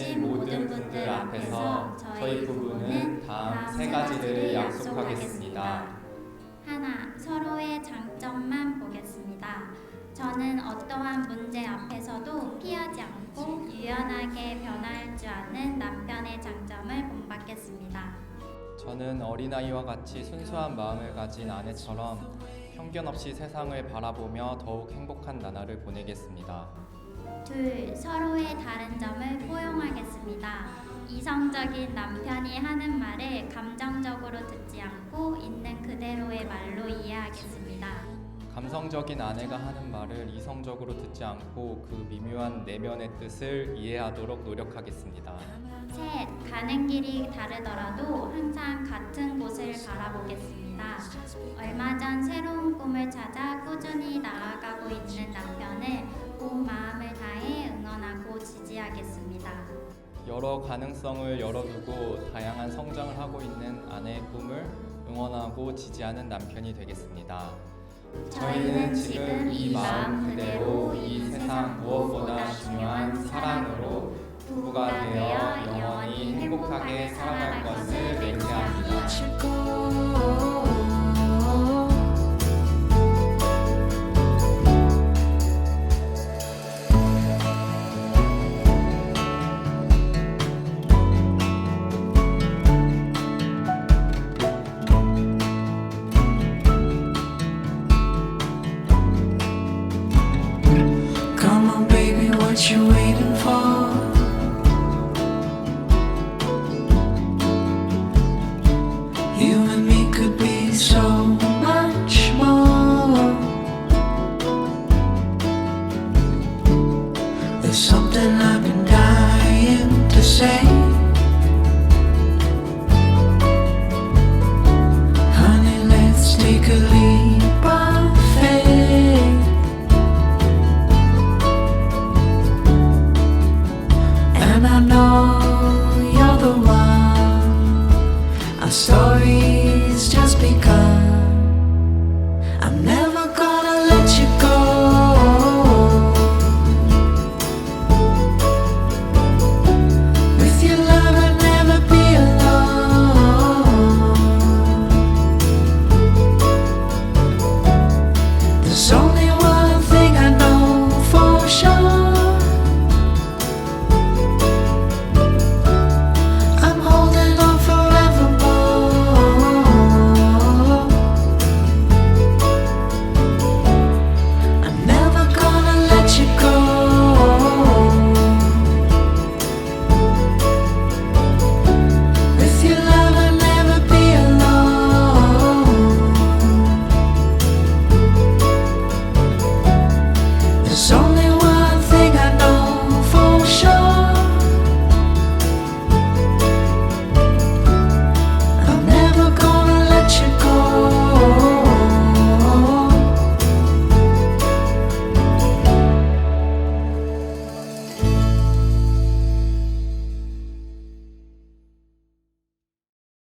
와주신 모든 분들 앞에서 저희 부부는 다음 세 가지를 약속하겠습니다. 하나, 서로의 장점만 보겠습니다. 저는 어떠한 문제 앞에서도 피하지 않고 유연하게 변할 줄 아는 남편의 장점을 본받겠습니다. 저는 어린아이와 같이 순수한 마음을 가진 아내처럼 편견 없이 세상을 바라보며 더욱 행복한 나날을 보내겠습니다. 둘, 서로의 다른 점을 포용하겠습니다. 이성적인 남편이 하는 말을 감정적으로 듣지 않고 있는 그대로의 말로 이해하겠습니다. 감성적인 아내가 하는 말을 이성적으로 듣지 않고 그 미묘한 내면의 뜻을 이해하도록 노력하겠습니다. 셋, 가는 길이 다르더라도 항상 같은 곳을 바라보겠습니다. 얼마 전 새로운 꿈을 찾아 여러 가능성을 열어두고 다양한 성장을 하고 있는 아내의 꿈을 응원하고 지지하는 남편이 되겠습니다. 저희는 지금 이 마음 그대로 이 세상 무엇보다 중요한 사랑으로 부부가 되어 영원히 행복하게 살아갈 것을 맹세합니다. You waiting for? Stories just because. song.